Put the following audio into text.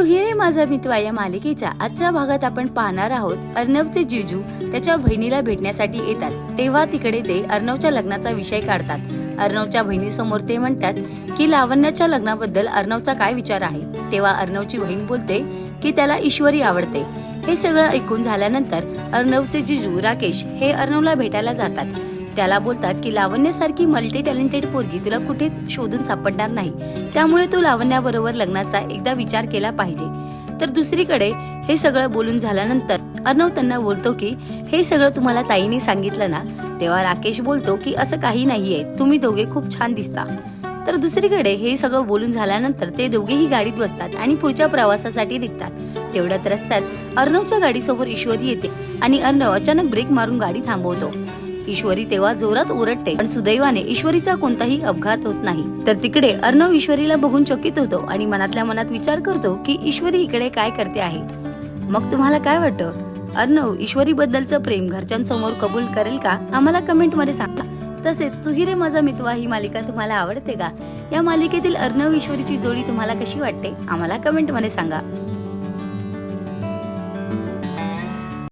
तू माझा मितवा या मालिकेच्या आजच्या भागात आपण पाहणार आहोत अर्णवचे जिजू त्याच्या बहिणीला भेटण्यासाठी येतात. तेव्हा तिकडे ते अर्णवच्या लग्नाचा विषय काढतात. अर्णवच्या बहिणीसमोर ते म्हणतात की लावण्याच्या लग्नाबद्दल अर्णवचा काय विचार आहे? तेव्हा अर्णवची बहीण बोलते की त्याला ईश्वरी आवडते. हे सगळं ऐकून झाल्यानंतर अर्णवचे जिजू राकेश हे अर्णवला भेटायला जातात. त्याला बोलतात की लावण्यासारखी मल्टी टॅलेंटेड पोरगी तुला कुठेच शोधून सापडणार नाही. त्यामुळे तू लावण्याबरोबर लग्नाचा एकदा विचार केला पाहिजे. तर दुसरीकडे हे सगळं बोलून झाल्यानंतर अर्णव त्यांना बोलतो की हे सगळं तुम्हाला ताईने सांगितलं ना? तेव्हा राकेश बोलतो की असं काही नाहीये. तुम्ही दोघे खूप छान दिसता. तर दुसरीकडे हे सगळं बोलून झाल्यानंतर ते दोघेही गाडीत बसतात आणि पुढच्या प्रवासासाठी निघतात. तेवढ्यात रस्त्यात अर्णवच्या गाडीसमोर ईश्वरी येते आणि अर्णव अचानक ब्रेक मारून गाडी थांबवतो. ईश्वरी तेव्हा जोरात ओरडते. पण सुदैवाने ईश्वरीचा कोणताही अपघात होत नाही. तर तिकडे अर्णव ईश्वरीला बघून चकित होतो आणि मनातल्या मनात विचार करतो की ईश्वरी इकडे काय करते आहे. मग तुम्हाला काय वाटतं? अर्णव ईश्वरी बद्दलचं प्रेम घरच्यांसमोर कबूल करेल का? आम्हाला कमेंटमध्ये सांगा. तसेच तुही रे माझा मितवा ही मालिका तुम्हाला आवडते का? या मालिकेतील अर्णव ईश्वरीची जोडी तुम्हाला कशी वाटते? आम्हाला कमेंटमध्ये सांगा.